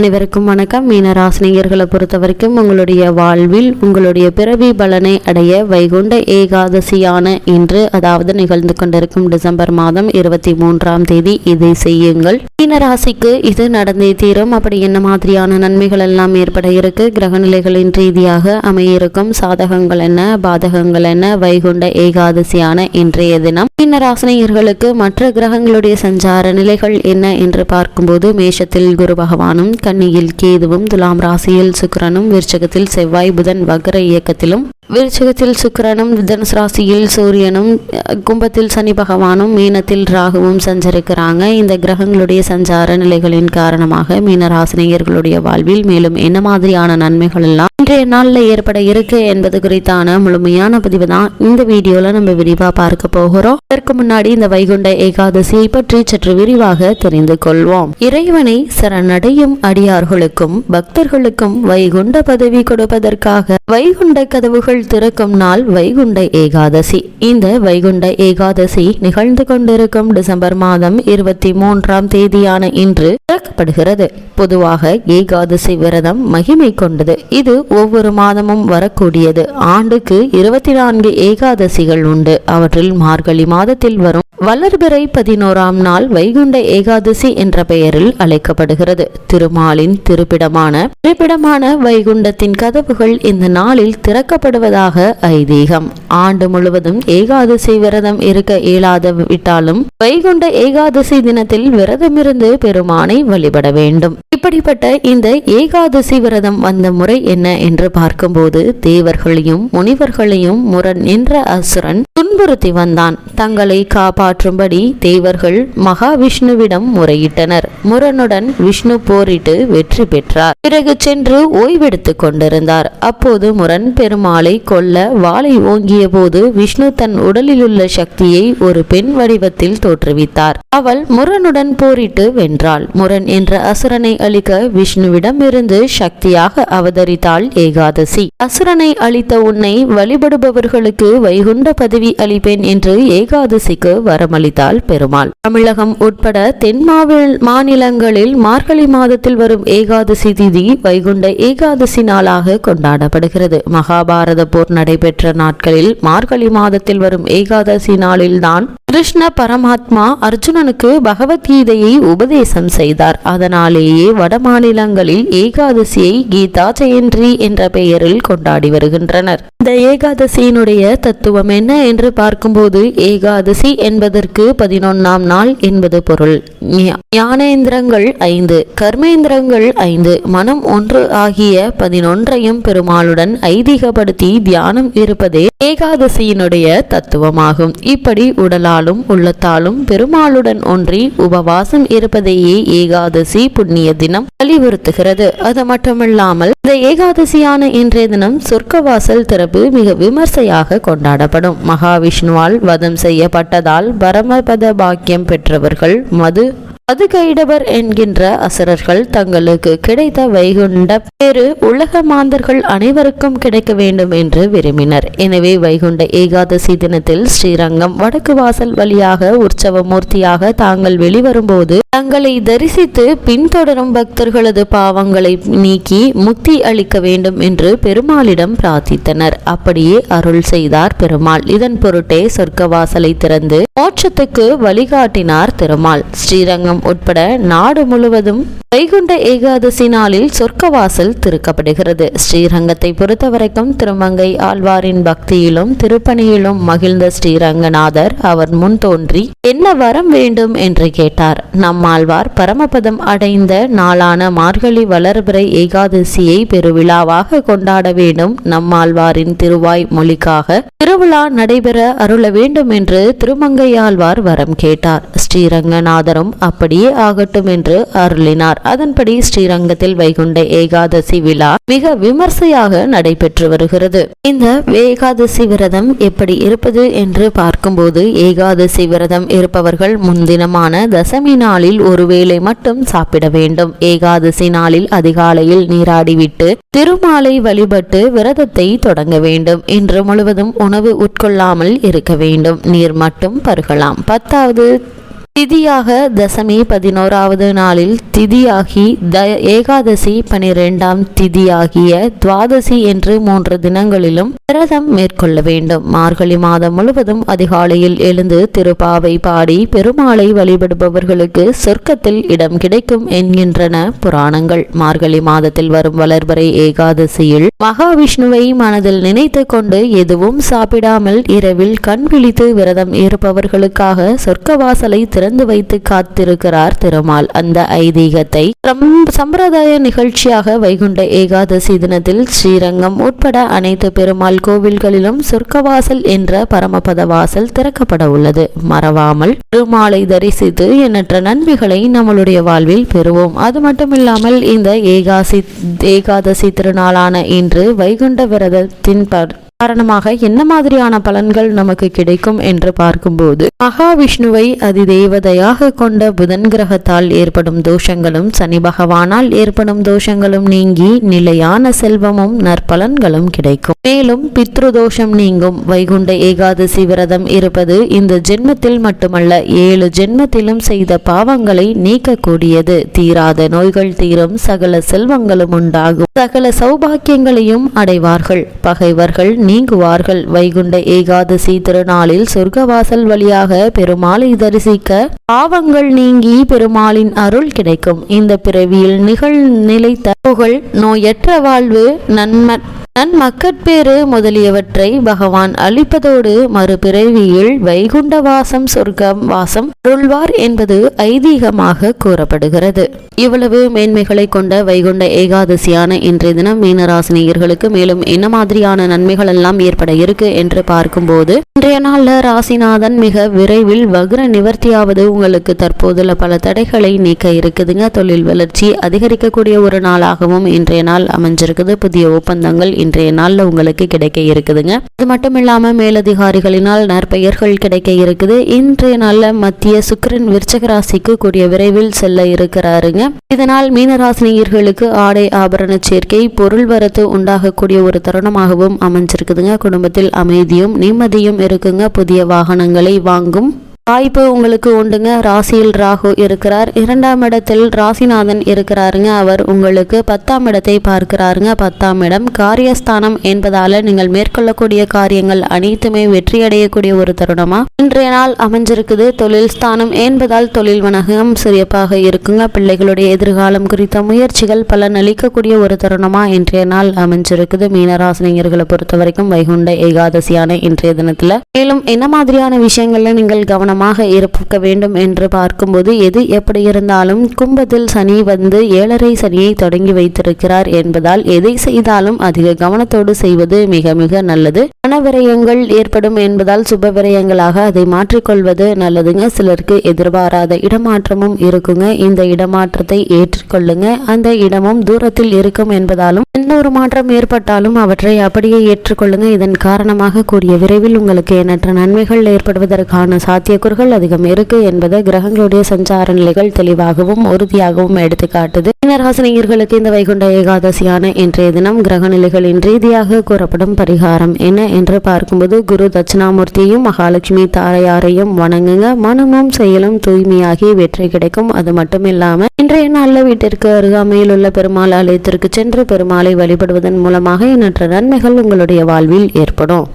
அனைவருக்கும் வணக்கம். மீனராசினியர்களை பொறுத்த வரைக்கும் உங்களுடைய வாழ்வில் உங்களுடைய பிறவி பலனை அடைய வைகுண்ட ஏகாதசியான இன்று அதாவது நிகழ்ந்து கொண்டிருக்கும் டிசம்பர் மாதம் இருபத்தி மூன்றாம் தேதி இதை செய்யுங்கள். மீனராசிக்கு இது நடந்தே தீரும். அப்படி என்ன மாதிரியான நன்மைகள் எல்லாம் ஏற்பட இருக்கு? கிரகநிலைகளின் ரீதியாக அமையிருக்கும் சாதகங்கள் என்ன? பாதகங்கள் என்ன? வைகுண்ட ஏகாதசியான இன்றைய தினம். மீனராசினியர்களுக்கு மற்ற கிரகங்களுடைய சஞ்சார நிலைகள் என்ன என்று பார்க்கும்போது மேஷத்தில் குரு பகவானும் கன்னியில் கேதுவும் துலாம் ராசியில் சுக்கிரனும் விருச்சகத்தில் செவ்வாய் புதன் வக்ர இயக்கத்திலும் விருச்சகத்தில் சுக்கிரனும் தனுசு ராசியில் சூரியனும் கும்பத்தில் சனி பகவானும் மீனத்தில் ராகுவும் சஞ்சரிக்கிறாங்க. இந்த கிரகங்களுடைய சஞ்சார நிலைகளின் காரணமாக மீனராசினியர்களுடைய வாழ்வில் மேலும் என்ன மாதிரியான நன்மைகள் எல்லாம் இன்றைய நாளில் ஏற்பட இருக்கு என்பது குறித்தான முழுமையான பதிவு தான் இந்த வீடியோல நம்ம விரிவா பார்க்க போகிறோம். இதற்கு முன்னாடி இந்த வைகுண்ட ஏகாதசியை பற்றி சற்று விரிவாக தெரிந்து கொள்வோம். இறைவனை சரணடையும் அடியார்களுக்கும் பக்தர்களுக்கும் வைகுண்ட பதவி கொடுப்பதற்காக வைகுண்ட கதவுகள் திறக்கும் நாள் வைகுண்ட ஏகாதசி. இந்த வைகுண்ட ஏகாதசி நிகழ்ந்து கொண்டிருக்கும் டிசம்பர் மாதம் இருபத்தி மூன்றாம் தேதியான இன்று திறக்கப்படுகிறது. பொதுவாக ஏகாதசி விரதம் மகிமை கொண்டது. இது ஒவ்வொரு மாதமும் வரக்கூடியது. ஆண்டுக்கு இருபத்தி நான்கு ஏகாதசிகள் உண்டு. அவற்றில் மார்கழி மாதத்தில் வரும் வளர்பிறை பதினோராம் நாள் வைகுண்ட ஏகாதசி என்ற பெயரில் அழைக்கப்படுகிறது. திருமாலின் திருப்பிடமான திருப்பிடமான வைகுண்டத்தின் கதவுகள் இந்த நாளில் இருப்பதாக ஐதீகம். ஆண்டு முழுவதும் ஏகாதசி விரதம் இருக்க இயலாத விட்டாலும் வைகுண்ட ஏகாதசி தினத்தில் விரதமிருந்து பெருமானை வழிபட வேண்டும். இப்படிப்பட்ட இந்த ஏகாதசி விரதம் வந்த முறை என்ன என்று பார்க்கும்போது தேவர்களையும் முனிவர்களையும் முரண் என்ற அசுரன் துன்புறுத்தி வந்தான். தங்களை காப்பாற்றும்படி தேவர்கள் மகாவிஷ்ணுவிடம் முறையிட்டனர். முரனுடன் விஷ்ணு போரிட்டு வெற்றி பெற்றார். பிறகு சென்று ஓய்வெடுத்துக் கொண்டிருந்தார். அப்போது முரண் பெருமாளை கொல்ல வாளை ஓங்கிய போது விஷ்ணு தன் உடலிலுள்ள சக்தியை ஒரு பெண் வடிவத்தில் தோற்றுவித்தார். அவள் முரனுடன் போரிட்டு வென்றாள். முரன் என்ற அசுரனை அழிக்க விஷ்ணுவிடமிருந்து சக்தியாக அவதரித்தாள் ஏகாதசி. அசுரனை அழித்த உன்னை வழிபடுபவர்களுக்கு வைகுண்ட பதவி அளிப்பேன் என்று ஏகாதசிக்கு வரமளித்தாள் பெருமாள். தமிழகம் உட்பட தென் மாவில் மாநிலங்களில் மார்கழி மாதத்தில் வரும் ஏகாதசி திதி வைகுண்ட ஏகாதசி நாளாக கொண்டாடப்படுகிறது. மகாபாரத பாரத போர் நடைபெற்ற நாட்களில் மார்கழி மாதத்தில் வரும் ஏகாதசி நாளில்தான் கிருஷ்ண பரமாத்மா அர்ஜுனனுக்கு பகவத்கீதையை உபதேசம் செய்தார். அதனாலேயே வட மாநிலங்களில் ஏகாதசியை கீதா ஜெயந்தி என்ற பெயரில் கொண்டாடி வருகின்றனர். இந்த ஏகாதசியினுடைய தத்துவம் என்ன என்று பார்க்கும்போது ஏகாதசி என்பதற்கு பதினொன்னாம் நாள் என்பது பொருள். ஞானேந்திரங்கள் ஐந்து கர்மேந்திரங்கள் ஐந்து மனம் ஒன்று ஆகிய பதினொன்றையும் பெருமாளுடன் ஐதீகப்படுத்தி தியானம் இருப்பதே ஏகாதசியினுடைய தத்துவமாகும். இப்படி உடலாலும் உள்ளத்தாலும் பெருமாளுடன் ஒன்றி உபவாசம் இருப்பதையே ஏகாதசி புண்ணிய தினம் வலியுறுத்துகிறது. அது மட்டுமில்லாமல் இந்த ஏகாதசியான இன்றைய தினம் சொர்க்கவாசல் திறப்பு மிக விமர்சையாக கொண்டாடப்படும். மகாவிஷ்ணுவால் வதம் செய்யப்பட்டதால் பரமபத பாக்கியம் பெற்றவர்கள் மது அது கைடவர் என்கின்ற அசுரர்கள் தங்களுக்கு கிடைத்த வைகுண்ட பேரு உலக மாந்தர்கள் அனைவருக்கும் கிடைக்க வேண்டும் என்று விரும்பினர். எனவே வைகுண்ட ஏகாதசி தினத்தில் ஸ்ரீரங்கம் வடக்கு வாசல் வழியாக உற்சவ மூர்த்தியாக தாங்கள் வெளிவரும்போது தங்களை தரிசித்து பின்தொடரும் பக்தர்களது பாவங்களை நீக்கி முக்தி அளிக்க வேண்டும் என்று பெருமாளிடம் பிரார்த்தித்தனர். அப்படியே அருள் செய்தார் பெருமாள். இதன் பொருட்டே சொர்க்க வாசலை திறந்து மோட்சத்துக்கு வழிகாட்டினார் திருமால். ஸ்ரீரங்கம் உட்பட நாடு முழுவதும் வைகுண்ட ஏகாதசி நாளில் சொர்க்கவாசல் திறக்கப்படுகிறது. ஸ்ரீரங்கத்தை பொறுத்தவரைக்கும் திருமங்கை ஆழ்வாரின் பக்தியிலும் திருப்பணியிலும் மகிழ்ந்த ஸ்ரீரங்கநாதர் அவர் முன் தோன்றி என்ன வரம் வேண்டும் என்று கேட்டார். நம்மாழ்வார் பரமபதம் அடைந்த நாளான மார்கழி வளர்பிறை ஏகாதசியை பெருவிழாவாக கொண்டாட வேண்டும். நம்மாழ்வாரின் திருவாய் மொழிக்காக திருவிழா நடைபெற அருள வேண்டும் என்று திருமங்கையாழ்வார் வரம் கேட்டார். ஸ்ரீரங்கநாதரும் அப்படியே ஆகட்டும் என்று அருளினார். அதன்படி ஸ்ரீரங்கத்தில் வைகுண்ட ஏகாதசி விழா மிக விமர்சையாக நடைபெற்று வருகிறது. இந்த ஏகாதசி விரதம் எப்படி இருப்பது என்று பார்க்கும்போது ஏகாதசி விரதம் இருப்பவர்கள் முன்தினமான தசமி நாளில் ஒருவேளை மட்டும் சாப்பிட வேண்டும். ஏகாதசி நாளில் அதிகாலையில் நீராடிவிட்டு திருமாலை வழிபட்டு விரதத்தை தொடங்க வேண்டும். இன்று முழுவதும் உணவு உட்கொள்ளாமல் இருக்க வேண்டும். நீர் மட்டும் பருகலாம். பத்தாவது திதியாக தசமி பதினோராவது நாளில் திதியாகி த ஏகாதசி பனிரெண்டாம் திதியாகிய துவாதசி என்று மூன்று தினங்களிலும் விரதம் மேற்கொள்ள வேண்டும். மார்கழி மாதம் முழுவதும் அதிகாலையில் எழுந்து திருப்பாவை பாடி பெருமாளை வழிபடுபவர்களுக்கு சொர்க்கத்தில் இடம் கிடைக்கும் என்கின்றன புராணங்கள். மார்கழி மாதத்தில் வரும் வளர்வரை ஏகாதசியில் மகாவிஷ்ணுவை மனதில் நினைத்து கொண்டு எதுவும் சாப்பிடாமல் இரவில் கண் விழித்து விரதம் இருப்பவர்களுக்காக சொர்க்கவாசலை திறந்து வைத்து காத்திருக்கிறார் திருமால். அந்த ஐதீகத்தை சம்பிரதாய நிகழ்ச்சியாக வைகுண்ட ஏகாதசி தினத்தில் ஸ்ரீரங்கம் உட்பட அனைத்து பெருமாள் கோவில்களிலும் சொர்க்கவாசல் என்ற பரமபத வாசல் திறக்கப்பட உள்ளது. மறவாமல் திருமாலை தரிசித்து எண்ணற்ற நன்மைகளை நம்மளுடைய வாழ்வில் பெறுவோம். அது மட்டுமில்லாமல் இந்த ஏகாசி ஏகாதசி திருநாளான இன்று வைகுண்ட விரதத்தின் காரணமாக என்ன மாதிரியான பலன்கள் நமக்கு கிடைக்கும் என்று பார்க்கும்போது மகாவிஷ்ணுவை அதிதேவதையாக கொண்ட புதன் கிரகத்தால் ஏற்படும் தோஷங்களும் சனி பகவானால் ஏற்படும் தோஷங்களும் நீங்கி நிலையான செல்வமும் நற்பலன்களும் கிடைக்கும். மேலும் பித்ருதோஷம் நீங்கும். வைகுண்ட ஏகாதசி விரதம் இருப்பது இந்த ஜென்மத்தில் மட்டுமல்ல ஏழு ஜென்மத்திலும் செய்த பாவங்களை நீக்கக்கூடியது. தீராத நோய்கள் தீரும் சகல செல்வங்களும் உண்டாகும். சகல சௌபாக்கியங்களையும் அடைவார்கள். பகைவர்கள் நீங்குவார்கள். வைகுண்ட ஏகாதசி திருநாளில் சொர்க்கவாசல் வழியாக பெருமாளை தரிசிக்க பாவங்கள் நீங்கி பெருமாளின் அருள் கிடைக்கும். இந்த பிறவியில் நிகழ் நிலைத்த புகழ் நோயற்ற வாழ்வு நன்ம நன் மக்கட்பேறு முதலியவற்றை பகவான் அளிப்பதோடு மறுபிறவியில் வைகுண்ட வாசம் சொர்க்கம் வாசம் அருள்வார் என்பது ஐதீகமாக கூறப்படுகிறது. இவ்வளவு மேன்மைகளை கொண்ட வைகுண்ட ஏகாதசியான இன்றைய தினம் மீனராசினியர்களுக்கு மேலும் என்ன மாதிரியான நன்மைகள் எல்லாம் ஏற்பட இருக்கு என்று பார்க்கும்போது இன்றைய நாள்ல ராசிநாதன் மிக விரைவில் வக்ர நிவர்த்தியாவது உங்களுக்கு தற்போதுள்ள பல தடைகளை நீக்க இருக்குதுங்க. தொழில் வளர்ச்சி அதிகரிக்கக்கூடிய ஒரு நாளாகவும் இன்றைய நாள் அமைஞ்சிருக்குது. புதிய ஒப்பந்தங்கள் இன்றைய நாளில் உங்களுக்கு கிடைக்க இருக்குதுங்க. அது மட்டும் இல்லாமல் மேலதிகாரிகளினால் நற்பெயர்கள் கிடைக்க இருக்குது. இன்றைய நாளில் மத்திய சுக்கரன் விருச்சக ராசிக்கு கூடிய விரைவில் செல்ல இருக்கிறாருங்க. இதனால் மீனராசினியர்களுக்கு ஆடை ஆபரண சேர்க்கை பொருள் வரத்து உண்டாகக்கூடிய ஒரு தருணமாகவும் அமைஞ்சிருக்குதுங்க. குடும்பத்தில் அமைதியும் நிம்மதியும் இருக்குங்க. புதிய வாகனங்களை வாங்கும் வாய்ப்பு உங்களுக்கு உண்டுங்க. ராசியில் ராகு இருக்கிறார். இரண்டாம் இடத்தில் ராசிநாதன் இருக்கிறாருங்க. அவர் உங்களுக்கு பத்தாம் இடத்தை பார்க்கிறாருங்க. பத்தாம் இடம் காரியஸ்தானம் என்பதால் நீங்கள் மேற்கொள்ளக்கூடிய காரியங்கள் அனைத்துமே வெற்றியடையக்கூடிய ஒரு தருணமாக இன்றைய நாள் அமைஞ்சிருக்குது. தொழில் ஸ்தானம் என்பதால் தொழில் வணக்கம் சிறப்பாக இருக்குங்க. பிள்ளைகளுடைய எதிர்காலம் குறித்த முயற்சிகள் பலன் அளிக்கக்கூடிய ஒரு தருணமா இன்றைய நாள் அமைஞ்சிருக்குது. மீனராசினியர்களை பொறுத்த வரைக்கும் வைகுண்ட ஏகாதசியான இன்றைய தினத்தில். மேலும் என்ன மாதிரியான விஷயங்களில் நீங்கள் கவனமாக இருக்க வேண்டும் என்று பார்க்கும்போது எது எப்படி இருந்தாலும் கும்பத்தில் சனி வந்து ஏழரை சனியை தொடங்கி வைத்திருக்கிறார் என்பதால் எதை செய்தாலும் அதிக கவனத்தோடு செய்வது மிக மிக நல்லது. பணவிரயங்கள் ஏற்படும் என்பதால் சுப விரயங்களாக அதை மாற்றிக்கொள்வது நல்லதுங்க. சிலருக்கு எதிர்பாராத இடமாற்றமும் இருக்குங்க. இந்த இடமாற்றத்தை ஏற்றுக்கொள்ளுங்க. அந்த இடமும் தூரத்தில் இருக்கும் என்பதாலும் எந்த ஒரு மாற்றம் ஏற்பட்டாலும் அவற்றை அப்படியே ஏற்றுக்கொள்ளுங்க. இதன் காரணமாக கூடிய விரைவில் உங்களுக்கு எண்ணற்ற நன்மைகள் ஏற்படுவதற்கான சாத்தியக்கூறுகள் அதிகம் இருக்கு என்பதை கிரகங்களுடைய சஞ்சார நிலைகள் தெளிவாகவும் உறுதியாகவும் எடுத்து காட்டுது மீனராசினியர்களுக்கு இந்த வைகுண்ட ஏகாதசியான இன்றைய தினம் கிரக நிலைகளின் ரீதியாக கூறப்படும் பரிகாரம் என்ன என்று பார்க்கும்போது குரு தட்சிணாமூர்த்தியையும் மகாலட்சுமி தாரையாரையும் வணங்குங்க. மனமும் செயலும் தூய்மையாகி வெற்றி கிடைக்கும். அது மட்டும் இன்றைய நாளில் வீட்டிற்கு அருகாமையில் உள்ள பெருமாள் ஆலயத்திற்கு சென்று பெருமாளை வழிபடுவதன் மூலமாக எண்ணற்ற நன்மைகள் உங்களுடைய வாழ்வில் ஏற்படும்.